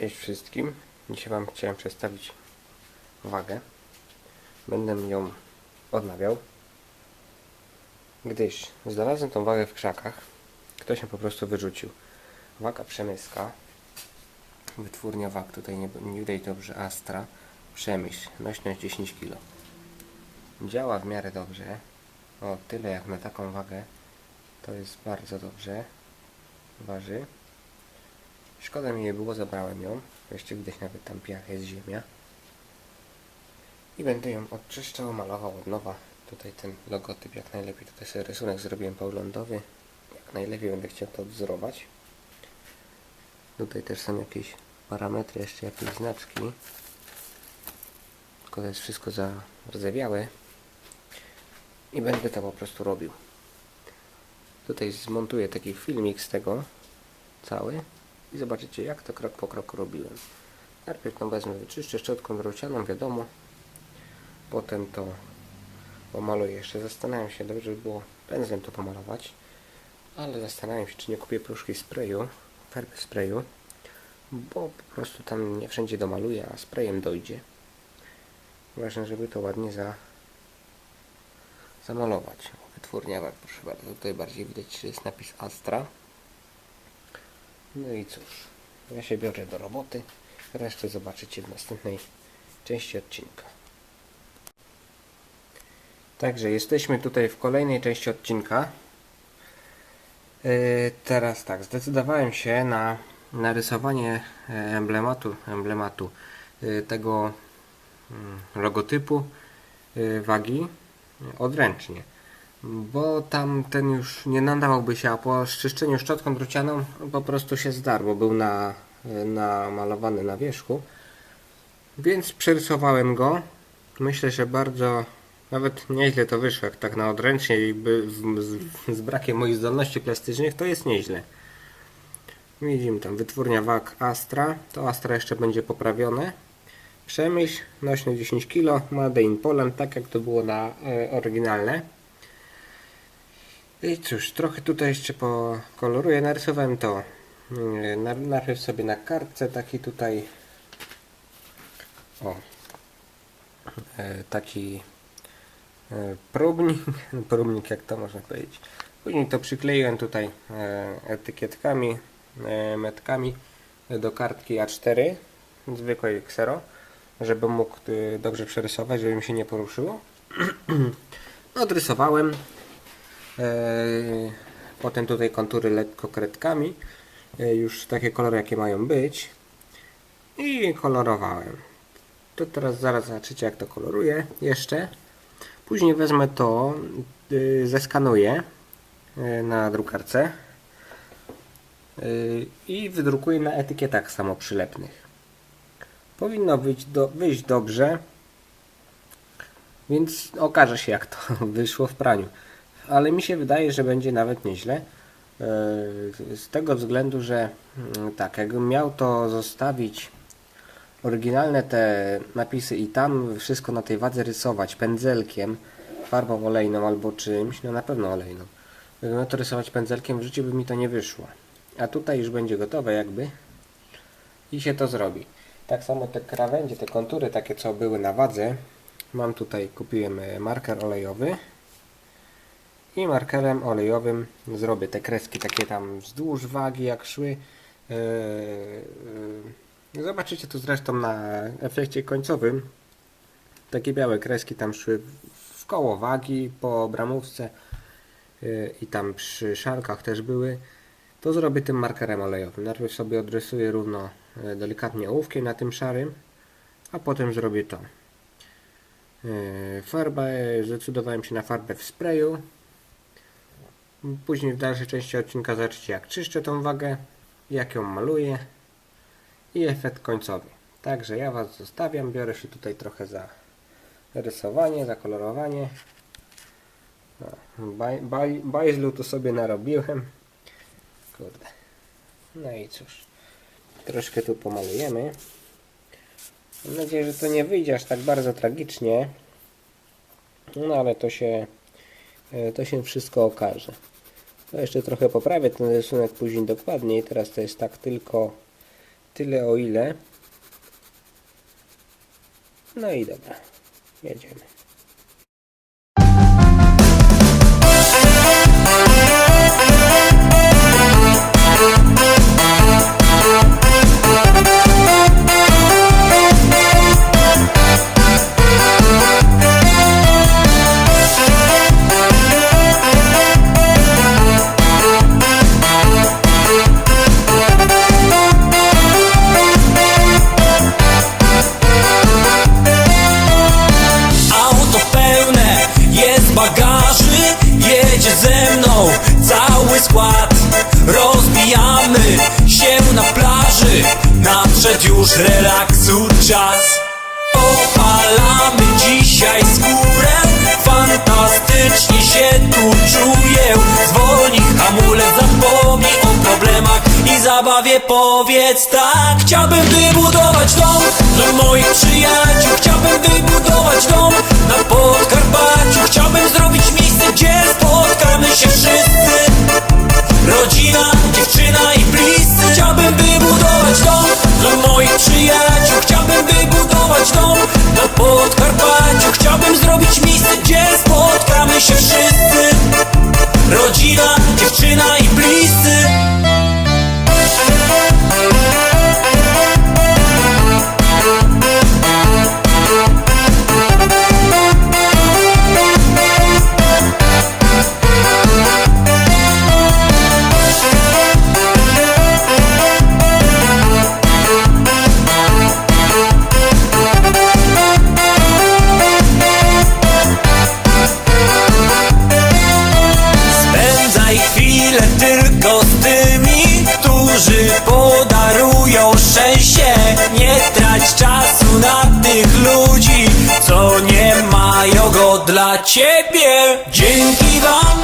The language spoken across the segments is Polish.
Cześć wszystkim. Dzisiaj Wam chciałem przedstawić wagę. Będę ją odnawiał, gdyż znalazłem tą wagę w krzakach. Ktoś ją po prostu wyrzucił. Waga przemyska. Wytwórnia wag, tutaj nie, nie widać dobrze Astra. Przemyśl, nośność 10 kg. Działa w miarę dobrze. O, tyle jak na taką wagę. To jest bardzo dobrze. Waży. Szkoda mi nie było, zabrałem ją. Jeszcze widać nawet tam piach, jest ziemia. I będę ją odczyszczał, malował od nowa. Tutaj ten logotyp jak najlepiej. Tutaj sobie rysunek zrobiłem poglądowy. Jak najlepiej będę chciał to odzorować. Tutaj też są jakieś parametry, jeszcze jakieś znaczki. Tylko to jest wszystko zardzewiałe. I będę to po prostu robił. Tutaj zmontuję taki filmik z tego cały i zobaczycie jak to krok po kroku robiłem. Najpierw to wezmę, wyczyszczę szczotką drucianą, wiadomo. Potem to pomaluję jeszcze. Zastanawiam się, dobrze by było pędzlem to pomalować. Ale zastanawiam się, czy nie kupię próżki sprayu, farby sprayu. Bo po prostu tam nie wszędzie domaluję, a sprayem dojdzie. Ważne, żeby to ładnie za, zamalować. Wytwórnia, proszę bardzo. Tutaj bardziej widać, że jest napis Astra. No i cóż, ja się biorę do roboty. Resztę zobaczycie w następnej części odcinka. Także jesteśmy tutaj w kolejnej części odcinka. Yy, teraz tak, zdecydowałem się na narysowanie e, emblematu, emblematu yy, tego yy, logotypu yy, wagi odręcznie bo tam ten już nie nadawałby się, a po szczyszczeniu szczotką drucianą po prostu się zdarł, bo był na, namalowany na wierzchu. Więc przerysowałem go. Myślę, że bardzo, nawet nieźle to wyszło, jak tak na odręcznie i z, z, brakiem moich zdolności plastycznych, to jest nieźle. Widzimy tam wytwórnia wag Astra, to Astra jeszcze będzie poprawione. Przemyśl, nośny 10 kg, Made in Poland, tak jak to było na e, oryginalne. I cóż, trochę tutaj jeszcze pokoloruję. Narysowałem to najpierw sobie na kartce taki tutaj o e, taki e, próbnik, próbnik jak to można powiedzieć. Później to przykleiłem tutaj e, etykietkami, metkami do kartki A4 zwykłej Xero, żeby mógł dobrze przerysować, żeby mi się nie poruszyło. Odrysowałem Potem tutaj kontury lekko kredkami. Już takie kolory jakie mają być. I kolorowałem. To teraz zaraz zobaczycie jak to koloruję jeszcze. Później wezmę to, zeskanuję na drukarce i wydrukuję na etykietach samoprzylepnych. Powinno wyjść, do, wyjść dobrze, więc okaże się jak to wyszło w praniu ale mi się wydaje, że będzie nawet nieźle. E, z tego względu, że mm, tak, jakbym miał to zostawić oryginalne te napisy i tam wszystko na tej wadze rysować pędzelkiem, farbą olejną albo czymś, no na pewno olejną. Gdybym miał to rysować pędzelkiem, w życiu by mi to nie wyszło. A tutaj już będzie gotowe jakby i się to zrobi. Tak samo te krawędzie, te kontury takie co były na wadze, mam tutaj, kupiłem e, marker olejowy i markerem olejowym zrobię te kreski takie tam wzdłuż wagi jak szły. E, e, zobaczycie tu zresztą na efekcie końcowym. Takie białe kreski tam szły w koło wagi po bramówce e, i tam przy szalkach też były. To zrobię tym markerem olejowym. Najpierw sobie odrysuję równo delikatnie ołówkiem na tym szarym a potem zrobię to. Farbę, zdecydowałem się na farbę w sprayu Później w dalszej części odcinka zobaczycie jak czyszczę tą wagę, jak ją maluję i efekt końcowy. Także ja Was zostawiam, biorę się tutaj trochę za rysowanie, za kolorowanie. Baj, baj, bajzlu tu sobie narobiłem. Kurde. No i cóż. Troszkę tu pomalujemy. Mam nadzieję, że to nie wyjdzie aż tak bardzo tragicznie. No ale to się, e, to się wszystko okaże. To jeszcze trochę poprawię ten rysunek później dokładniej. Teraz to jest tak tylko Tyle o ile. No i dobra. Jedziemy. Już czas. Opalamy dzisiaj skórę. Fantastycznie się tu czuję. Zwolnij hamulec, zapomnij o problemach I zabawie powiedz tak. Chciałbym wybudować dom dla moich przyjaciół. Chciałbym wybudować dom na Podkarpaciu. Chciałbym zrobić miejsce, gdzie spotkamy się wszyscy. Rodzina, ciebie. Dzięki wam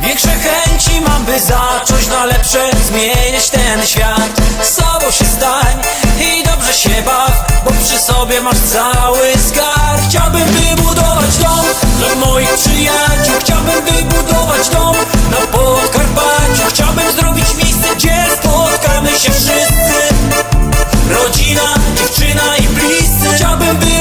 Większe chęci mam, by zacząć na lepsze Zmieniać ten świat. Sobą się stań i dobrze się baw Bo przy sobie masz cały zgar. Chciałbym wybudować dom dla moich przyjaciół. Chciałbym wybudować dom na Podkarpaciu. Chciałbym zrobić miejsce, gdzie spotkamy się wszyscy. Rodzina, dziewczyna i bliscy. Chciałbym wybudować